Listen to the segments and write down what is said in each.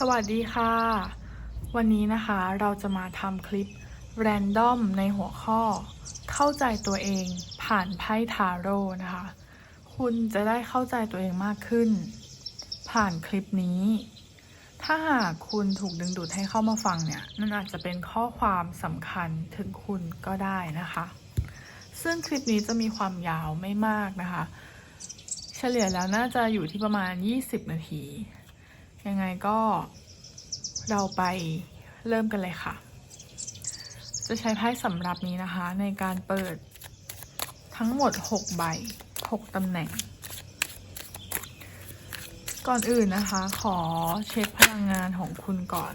สวัสดีค่ะ วันนี้นะคะเราจะมาทำคลิปแรนดอมในหัวข้อ เข้าใจตัวเองผ่านไพ่ทาโร่นะคะ คุณจะได้เข้าใจตัวเองมากขึ้น ผ่านคลิปนี้ ถ้าหากคุณถูกดึงดูดให้เข้ามาฟังเนี่ยนั่นอาจจะเป็นข้อความสำคัญถึงคุณก็ได้นะคะ ซึ่งคลิปนี้จะมีความยาวไม่มากนะคะ เฉลี่ยแล้วน่าจะอยู่ที่ประมาณ 20 นาที ยังไงก็เราไปเริ่มกันเลยค่ะ จะใช้ไพ่สำหรับนี้นะคะ ในการเปิดทั้งหมด 6 ใบ 6ตำแหน่ง ก่อนอื่นนะคะ ขอเช็คพลังงานของคุณก่อน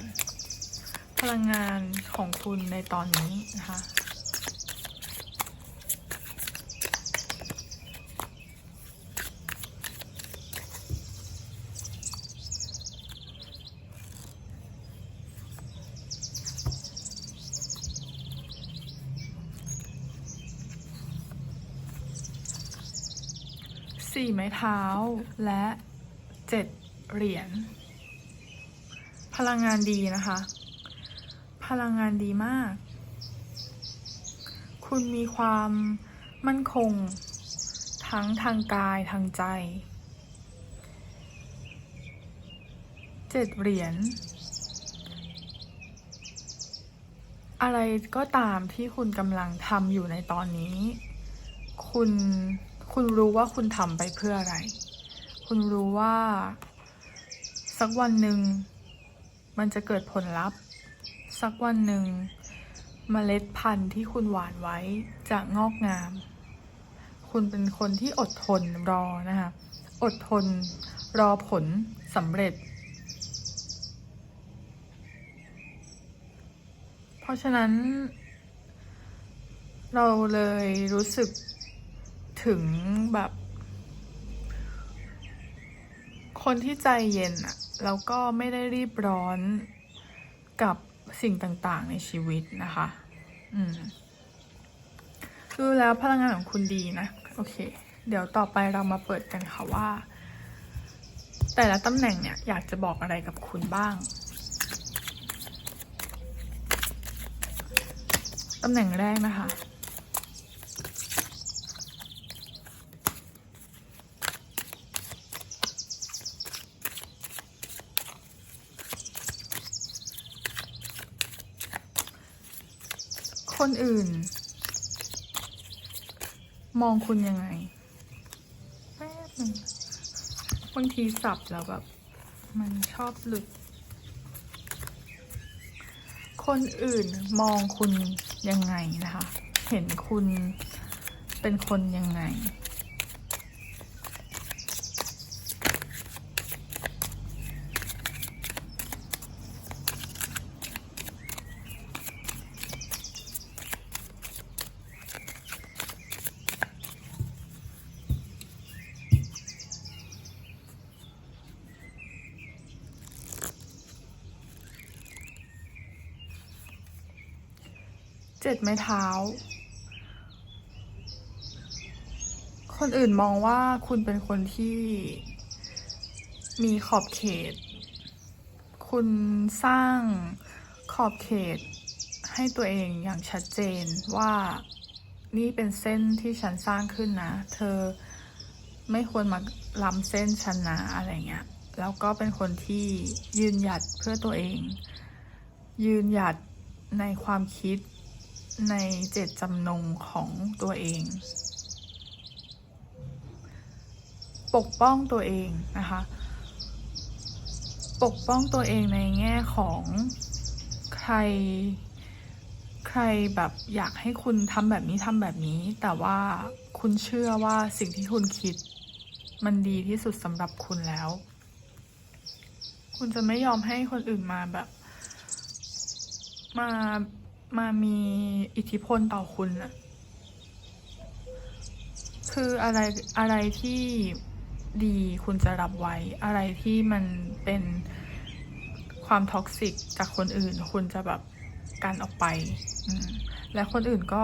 พลังงานของคุณในตอนนี้นะคะ สี่ไม้เท้า และเจ็ดเหรียญ พลังงานดีนะคะ พลังงานดีมาก คุณมีความมั่นคง ทั้งทางกายทางใจเจ็ดเหรียญ อะไรก็ตามที่คุณกำลังทำอยู่ในตอนนี้ คุณ คุณรู้ว่าคุณทำไปเพื่ออะไร คุณรู้ว่า สักวันหนึ่ง มันจะเกิดผลลัพธ์ สักวันหนึ่งเมล็ดพันธุ์ที่คุณหว่านไว้จะงอกงาม คุณเป็นคนที่อดทนรอนะคะ อดทนรอผลสำเร็จ เพราะฉะนั้น เราเลยรู้สึก ถึงแบบ คนที่ใจเย็นอะแล้วก็ไม่ได้รีบร้อนกับสิ่งต่างๆในชีวิตนะคะ อืมคือแล้วพลังงานของคุณดีนะ โอเค เดี๋ยวต่อไปเรามาเปิดกันค่ะว่า แต่ละตำแหน่งเนี่ยอยากจะบอกอะไรกับคุณบ้างตำแหน่งแรกนะคะ คนอื่น มองคุณยังไงแป๊บนึงบางทีสับแล้วแบบ มันชอบหลุด คนอื่นมองคุณยังไงนะคะ เห็นคุณเป็นคนยังไง เจ็ดไม้เท้า คนอื่นมองว่าคุณเป็นคนที่มีขอบเขต คุณสร้างขอบเขตให้ตัวเองอย่างชัดเจนว่านี่เป็นเส้นที่ฉันสร้างขึ้นนะ เธอไม่ควรมาล้ำเส้นฉันนะอะไรเงี้ย แล้วก็เป็นคนที่ยืนหยัดเพื่อตัวเอง ยืนหยัดในความคิด ในเจตจำนงของตัวเอง ปกป้องตัวเองนะคะ ปกป้องตัวเองในแง่ของใคร ใครแบบอยากให้คุณทำแบบนี้ทำแบบนี้ แต่ว่าคุณเชื่อว่าสิ่งที่คุณคิด มันดีที่สุดสำหรับคุณแล้ว คุณจะไม่ยอมให้คนอื่นมาแบบ มา มามีอิทธิพลต่อคุณอะคืออะไรอะไรที่ดีคุณจะรับไว้ อะไรที่มันเป็นความท็อกซิกจากคนอื่น คุณจะแบบกันออกไป และคนอื่นก็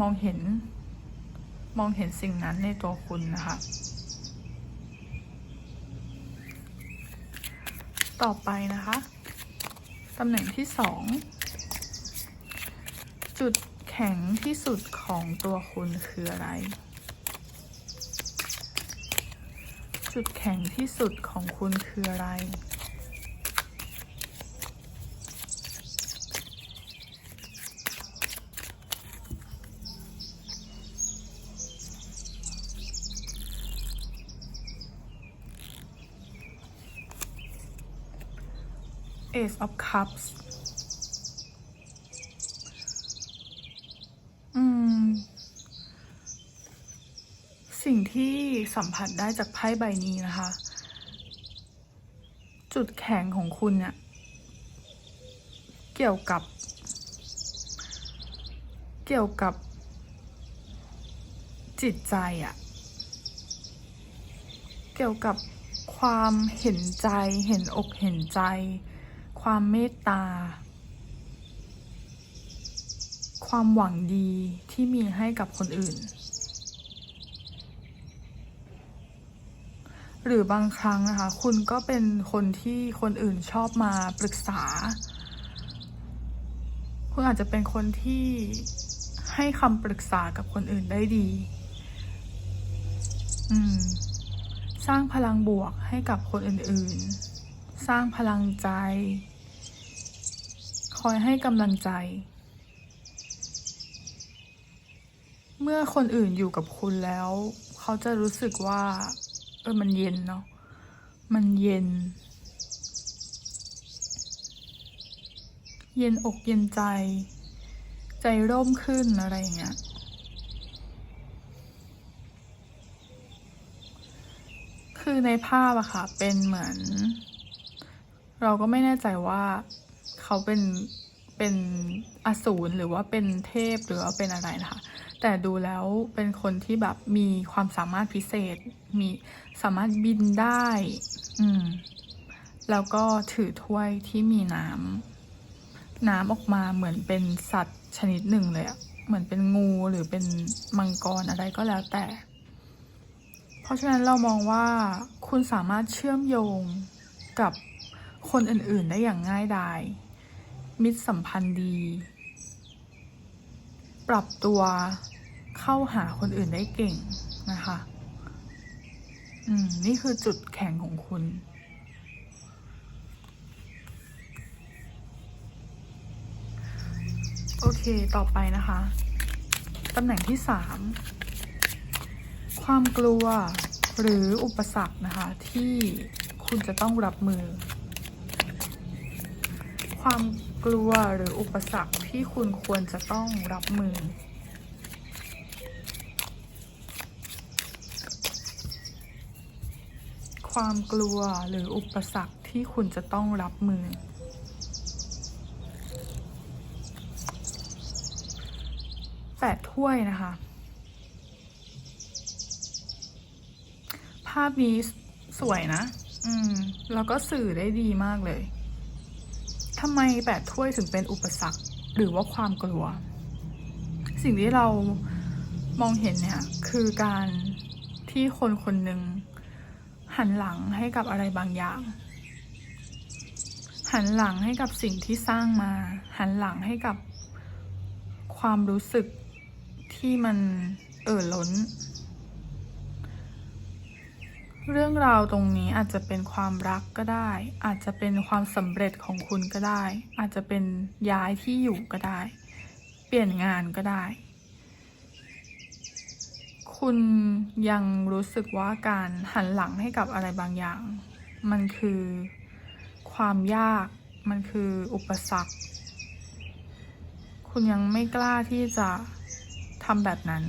มองเห็น มองเห็นสิ่งนั้นในตัวคุณนะคะ ต่อไปนะคะ ตำแหน่งที่สอง ข็งที่สุดของตัวคุณคืออะไร จุดแข็งที่สุดของคุณคืออะไร Ace of Cups อืม สิ่งที่ สัมผัสได้จากไพ่ใบนี้นะคะ จุดแข็งของคุณเนี่ย เกี่ยวกับ เกี่ยวกับ จิตใจอะเกี่ยวกับความเห็นใจ เห็นอกเห็นใจ ความเมตตา ความหวังดีที่มีให้กับคนอื่น หรือบางครั้งนะคะ คุณก็เป็นคนที่คนอื่นชอบมาปรึกษา คุณอาจจะเป็นคนที่ให้คำปรึกษากับคนอื่นได้ดี อืม สร้างพลังบวกให้กับคนอื่นๆ สร้างพลังใจ คอยให้กำลังใจ เมื่อคนอื่นอยู่กับคุณแล้ว เขาจะรู้สึกว่า เออมันเย็นเนาะมันเย็น เย็นอกเย็นใจ ใจร่มขึ้นอะไรอย่างเงี้ยคือในภาพอะค่ะ เป็นเหมือน เราก็ไม่แน่ใจว่าเขาเป็นเป็นอสูรหรือว่าเป็นเทพหรือว่าเป็นอะไรนะคะ แต่ดูแล้วเป็นคนที่แบบมีความสามารถพิเศษ มีสามารถบินได้ อืม แล้วก็ถือถ้วยที่มีน้ำน้ำออกมาเหมือนเป็นสัตว์ชนิดหนึ่งเลยอะเหมือนเป็นงูหรือเป็นมังกรอะไรก็แล้วแต่ เพราะฉะนั้นเรามองว่าคุณสามารถเชื่อมโยงกับคนอื่นๆได้อย่างง่ายดาย มิตรสัมพันธ์ดี ปรับตัว เข้าหาคนอื่นได้เก่งนะคะ อืม นี่คือจุดแข็งของคุณ โอเค ต่อไปนะคะ ตำแหน่งที่สาม ความกลัวหรืออุปสรรคนะคะ ที่คุณจะต้องรับมือ ความกลัวหรืออุปสรรคที่คุณควรจะต้องรับมือ ความกลัวหรืออุปสรรคที่คุณจะต้องรับมือ แปดถ้วยนะคะ ภาพนี้สวยนะ อืม แล้วก็สื่อได้ดีมากเลยทำไมแปดถ้วยถึงเป็นอุปสรรคหรือว่าความกลัว สิ่งที่เรามองเห็นเนี่ย คือการที่คนคนหนึ่ง หันหลังให้กับอะไรบางอย่าง หันหลังให้กับสิ่งที่สร้างมา หันหลังให้กับความรู้สึกที่มันเอ่อล้น เรื่องราวตรงนี้อาจจะเป็นความรักก็ได้ อาจจะเป็นความสำเร็จของคุณก็ได้ อาจจะเป็นย้ายที่อยู่ก็ได้ เปลี่ยนงานก็ได้ คุณยังรู้สึกว่าการหันหลังให้กับอะไรบางอย่าง มันคือความยากมันคืออุปสรรค คุณยังไม่กล้าที่จะทำแบบนั้น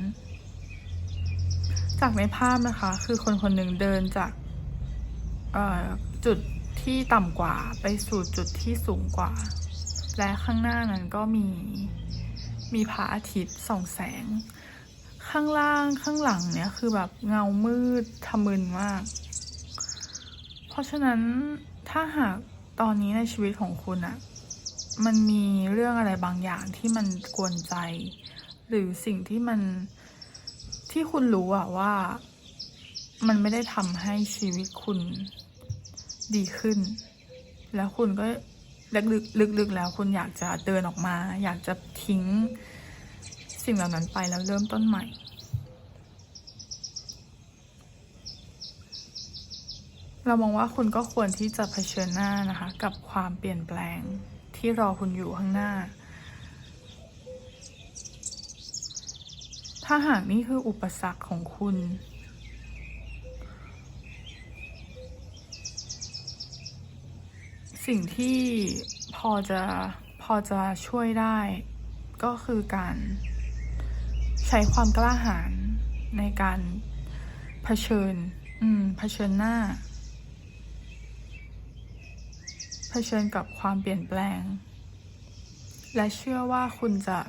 จากในภาพนะคะ คือคนคนหนึ่งเดินจากจุดที่ต่ำกว่าไปสู่จุดที่สูงกว่า และข้างหน้านั้นก็มีมีพระอาทิตย์ส่องแสง ข้างล่างข้างหลังเนี่ยคือแบบเงามืดทะมึนมาก เพราะฉะนั้นถ้าหากตอนนี้ในชีวิตของคุณอะมันมีเรื่องอะไรบางอย่างที่มันกวนใจ หรือสิ่งที่มันที่คุณรู้อะว่า มันไม่ได้ทำให้ชีวิตคุณดีขึ้น แล้วคุณก็ลึกๆลึกๆแล้วคุณอยากจะเดินออกมา อยากจะทิ้งสิ่งเหล่านั้นไปแล้วเริ่มต้นใหม่ เรามองว่าคุณก็ควรที่จะเผชิญหน้านะคะ กับความเปลี่ยนแปลงที่รอคุณอยู่ข้างหน้า ถ้าหากนี่คืออุปสรรคของคุณ สิ่งที่พอจะพอจะช่วยได้ ก็คือการใช้ความกล้าหาญในการเผชิญ อืมเผชิญหน้า เผชิญกับความเปลี่ยนแปลง และเชื่อว่าคุณจะ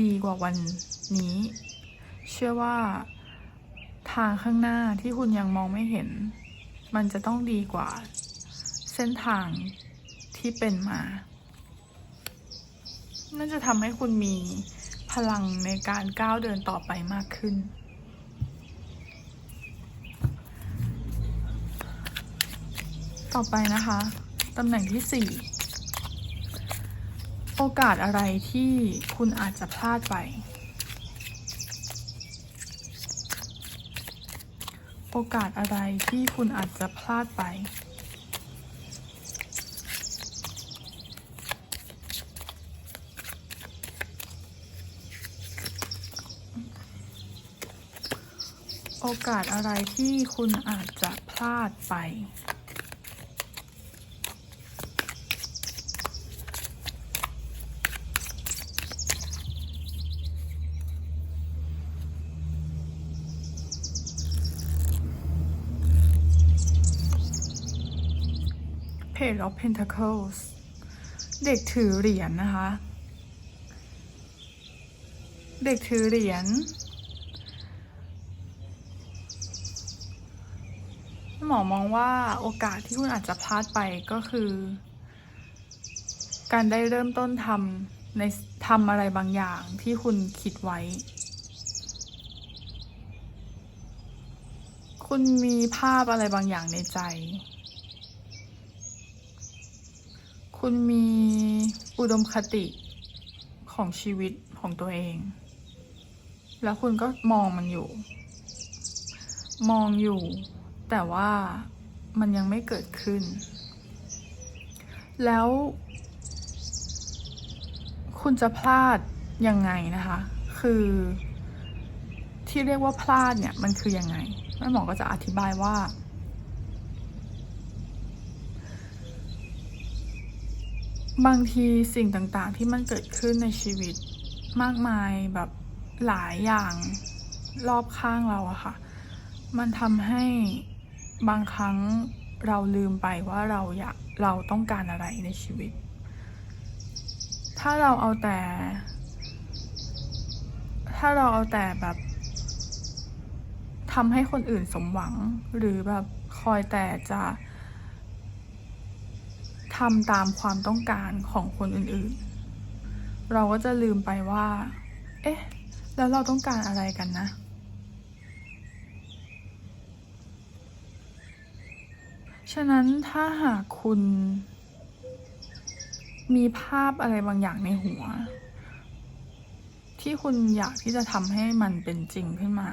ดีกว่าวันนี้ เชื่อว่าทางข้างหน้าที่คุณยังมองไม่เห็น มันจะต้องดีกว่า เส้นทางที่เป็นมาน่าจะทำให้คุณมีพลังในการก้าวเดินต่อไปมากขึ้น ต่อไปนะคะ ตำแหน่งที่สี่โอกาสอะไรที่คุณอาจจะพลาดไป โอกาสอะไรที่คุณอาจจะพลาดไป โอกาสอะไรที่คุณอาจจะพลาดไป Page of Pentacles เด็กถือเหรียญนะคะ เด็กถือเหรียญหมอมองว่าโอกาสที่คุณอาจจะพลาดไปก็คือ การได้เริ่มต้นทำในทำอะไรบางอย่างที่คุณคิดไว้ คุณมีภาพอะไรบางอย่างในใจ คุณมีอุดมคติของชีวิตของตัวเอง แล้วคุณก็มองมันอยู่ มองอยู่ แต่ว่ามันยังไม่เกิดขึ้น แล้ว คุณจะพลาดยังไงนะคะ คือที่เรียกว่าพลาดเนี่ยมันคือยังไงแม่หมอก็จะอธิบายว่า บางทีสิ่งต่างๆที่มันเกิดขึ้นในชีวิตมากมายแบบหลายอย่างรอบข้างเราอะค่ะ มันทำให้บางครั้งเราลืมไปว่าเราอยากเราต้องการอะไรในชีวิต ถ้าเราเอาแต่ ถ้าเราเอาแต่แบบทำให้คนอื่นสมหวังหรือแบบคอยแต่จะ ทำตามความต้องการของคนอื่นๆ เราก็จะลืมไปว่า เอ๊ะ แล้วเราต้องการอะไรกันนะ ฉะนั้นถ้าหากคุณ มีภาพอะไรบางอย่างในหัว ที่คุณอยากที่จะทำให้มันเป็นจริงขึ้นมา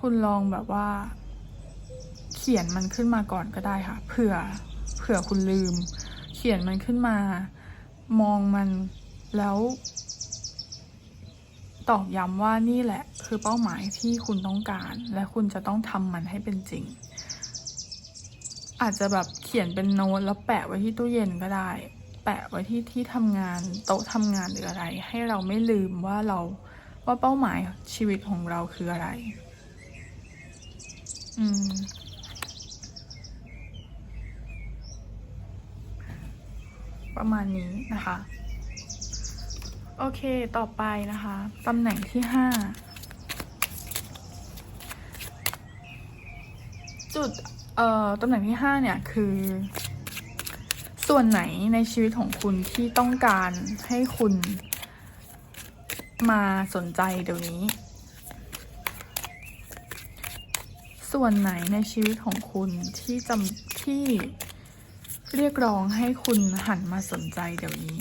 คุณลองแบบว่า เขียนมันขึ้นมาก่อนก็ได้ค่ะ เผื่อเผื่อคุณลืม เขียนมันขึ้นมา มองมันแล้ว ตอกย้ำว่านี่แหละ คือเป้าหมายที่คุณต้องการ และคุณจะต้องทำมันให้เป็นจริง อาจจะแบบเขียนเป็นโน้ตแล้วแปะไว้ที่ตู้เย็นก็ได้ แปะไว้ที่ที่ทำงานโต๊ะทำงานหรืออะไร ให้เราไม่ลืมว่าเราว่าเป้าหมายชีวิตของเราคืออะไร อืมประมาณนี้นะคะ โอเคต่อไปนะคะตำแหน่งที่ห้าจุดเอ่อตำแหน่งที่ห้าเนี่ยคือ ส่วนไหนในชีวิตของคุณที่ต้องการให้คุณมาสนใจเดี๋ยวนี้ ส่วนไหนในชีวิตของคุณที่จำที่เรียกร้องให้คุณหันมาสนใจเดี๋ยวนี้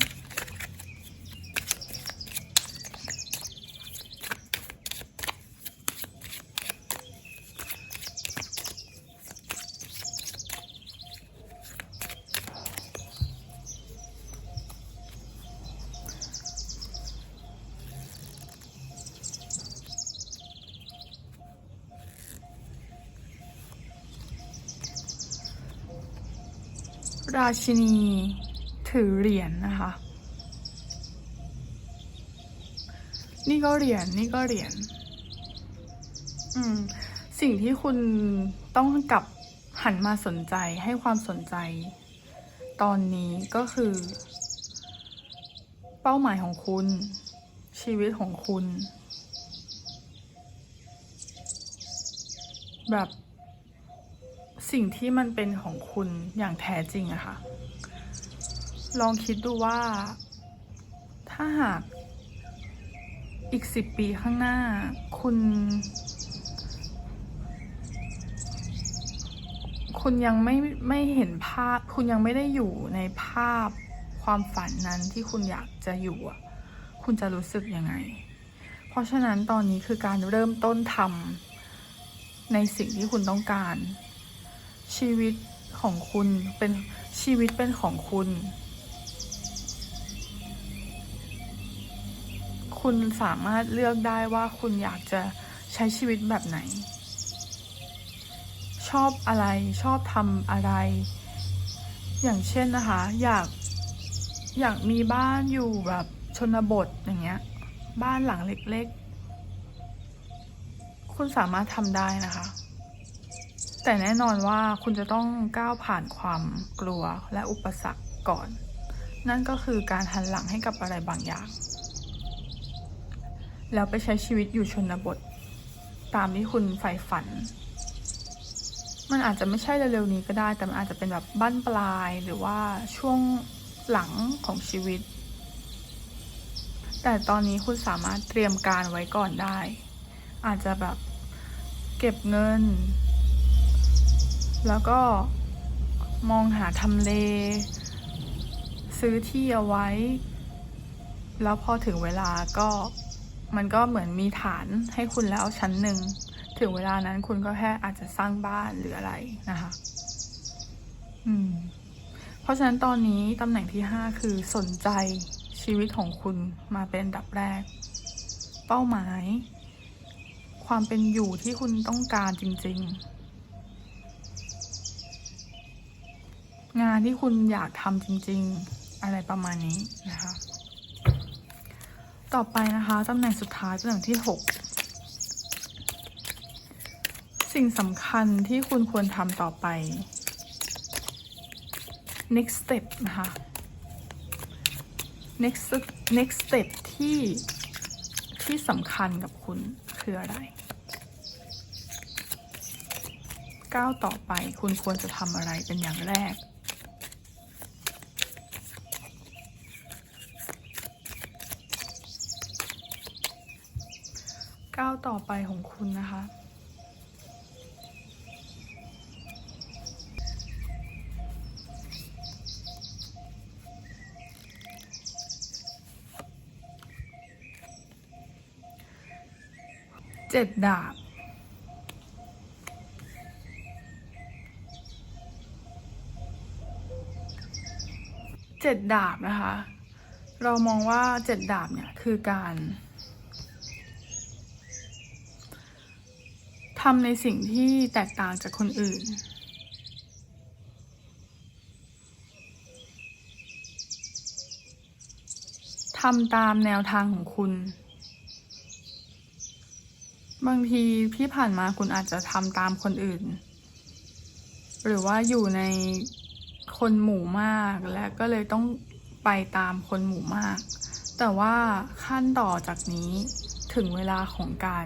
ราชินีถือเหรียญนะคะ นี่ก็เหรียญนี่ก็เหรียญอืม สิ่งที่คุณต้องกลับหันมาสนใจให้ความสนใจ ตอนนี้ก็คือ เป้าหมายของคุณ ชีวิตของคุณ แบบ สิ่งที่มันเป็นของคุณอย่างแท้จริงอะค่ะ ลองคิดดูว่า ถ้าหากอีกสิบปีข้างหน้า คุณ คุณยังไม่ไม่เห็นภาพ คุณยังไม่ได้อยู่ในภาพความฝันนั้นที่คุณอยากจะอยู่อะคุณจะรู้สึกยังไง เพราะฉะนั้นตอนนี้คือการเริ่มต้นทำในสิ่งที่คุณต้องการ ชีวิตของคุณเป็นชีวิตเป็นของคุณ คุณสามารถเลือกได้ว่าคุณอยากจะใช้ชีวิตแบบไหน ชอบอะไรชอบทำอะไร อย่างเช่นนะคะ อยากอยากมีบ้านอยู่แบบชนบทอย่างเงี้ย บ้านหลังเล็กๆ คุณสามารถทำได้นะคะ แต่แน่นอนว่าคุณจะต้องก้าวผ่านความกลัวและอุปสรรคก่อน นั่นก็คือการหันหลังให้กับอะไรบางอย่าง แล้วไปใช้ชีวิตอยู่ชนบท ตามที่คุณใฝ่ฝัน มันอาจจะไม่ใช่เร็วๆนี้ก็ได้ แต่มันอาจจะเป็นแบบบั้นปลายหรือว่าช่วงหลังของชีวิต แต่ตอนนี้คุณสามารถเตรียมการไว้ก่อนได้ อาจจะแบบเก็บเงิน แล้วก็มองหาทำเล ซื้อที่เอาไว้ แล้วพอถึงเวลาก็มันก็เหมือนมีฐานให้คุณแล้วชั้นหนึ่ง ถึงเวลานั้นคุณก็แค่อาจจะสร้างบ้านหรืออะไรนะคะ อืม เพราะฉะนั้นตอนนี้ตำแหน่งที่ห้าคือสนใจชีวิตของคุณมาเป็นอันดับแรก เป้าหมาย ความเป็นอยู่ที่คุณต้องการจริง ๆ งานที่คุณอยากทำจริง ๆ อะไรประมาณนี้นะคะ ต่อไปนะคะตำแหน่งสุดท้ายตำแหน่งที่หกสิ่งสำคัญที่คุณควรทำต่อไป next step นะคะ next next step ที่ที่สำคัญกับคุณคืออะไรก้าวต่อไปคุณควรจะทำอะไรเป็นอย่างแรก ก้าว ต่อไปของคุณนะคะ เจ็ดดาบเจ็ดดาบนะคะ เรามองว่าเจ็ดดาบเนี่ยคือการำในสิ่งที่แตกต่างจากคนอื่น ทำตามแนวทางของคุณ บางทีที่ผ่านมาคุณอาจจะทำตามคนอื่น หรือว่าอยู่ในคนหมู่มากและก็เลยต้องไปตามคนหมู่มาก แต่ว่าขั้นต่อจากนี้ถึงเวลาของการ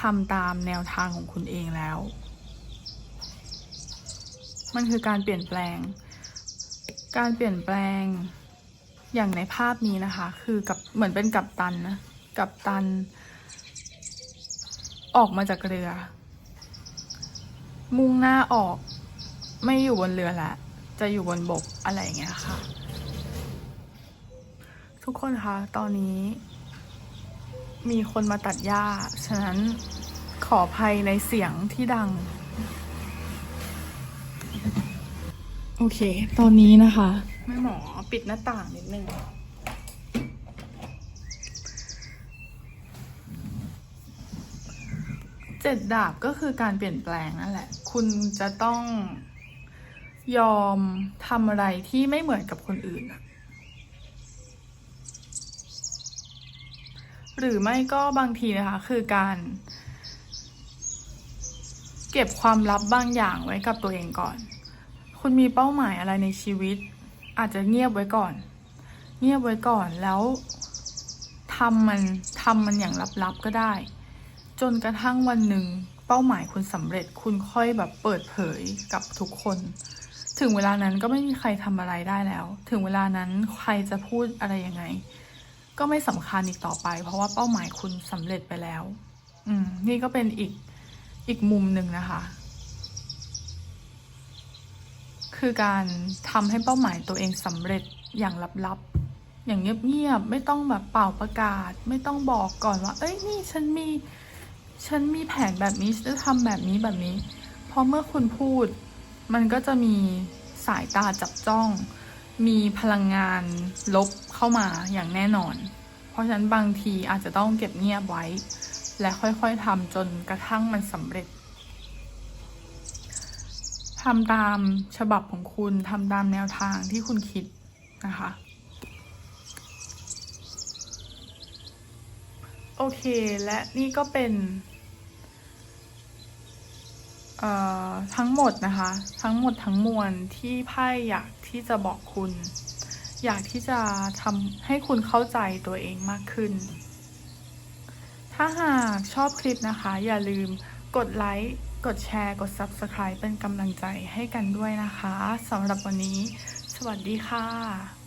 ทำตามแนวทางของคุณเองแล้ว มันคือการเปลี่ยนแปลง การเปลี่ยนแปลงอย่างในภาพนี้นะคะ คือกับเหมือนเป็นกัปตันนะกัปตัน ออกมาจากเรือ มุ่งหน้าออก ไม่อยู่บนเรือละจะอยู่บนบกอะไรอย่างเงี้ยค่ะ ทุกคนคะตอนนี้ มีคนมาตัดหญ้า ฉะนั้นขออภัยในเสียงที่ดัง โอเค ตอนนี้นะคะแม่หมอปิดหน้าต่างนิดนึง เจ็ดดาบก็คือการเปลี่ยนแปลงนั่นแหละ คุณจะต้องยอมทำอะไรที่ไม่เหมือนกับคนอื่นอะ หรือไม่ก็บางทีนะคะ คือการ เก็บความลับบางอย่างไว้กับตัวเองก่อน คุณมีเป้าหมายอะไรในชีวิต อาจจะเงียบไว้ก่อน เงียบไว้ก่อนแล้วทำมันทำมันอย่างลับๆก็ได้ จนกระทั่งวันหนึ่งเป้าหมายคุณสำเร็จคุณค่อยแบบเปิดเผยกับทุกคน ถึงเวลานั้นก็ไม่มีใครทำอะไรได้แล้ว ถึงเวลานั้นใครจะพูดอะไรยังไง ก็ไม่สำคัญอีกต่อไป เพราะว่าเป้าหมายคุณสำเร็จไปแล้ว อืม นี่ก็เป็นอีกอีกมุมหนึ่งนะคะ คือการทำให้เป้าหมายตัวเองสำเร็จอย่างลับๆ อย่างเงียบๆ ไม่ต้องแบบเป่าประกาศ ไม่ต้องบอกก่อนว่า เอ้ยนี่ฉันมี ฉันมีแผนแบบนี้จะทำแบบนี้แบบนี้ เพราะเมื่อคุณพูด มันก็จะมีสายตาจับจ้อง มีพลังงานลบเข้ามาอย่างแน่นอน เพราะฉะนั้นบางทีอาจจะต้องเก็บเงียบไว้ และค่อยๆทำจนกระทั่งมันสำเร็จทำตามฉบับของคุณทำตามแนวทางที่คุณคิดนะคะ โอเคและนี่ก็เป็น ทั้งหมดนะคะ ทั้งหมดทั้งมวลที่ไพ่อยากที่จะบอกคุณ อยากที่จะทำให้คุณเข้าใจตัวเองมากขึ้น ถ้าหากชอบคลิปนะคะ อย่าลืมกดไลค์ กดแชร์ กด Subscribe เป็นกำลังใจให้กันด้วยนะคะสำหรับวันนี้ สวัสดีค่ะ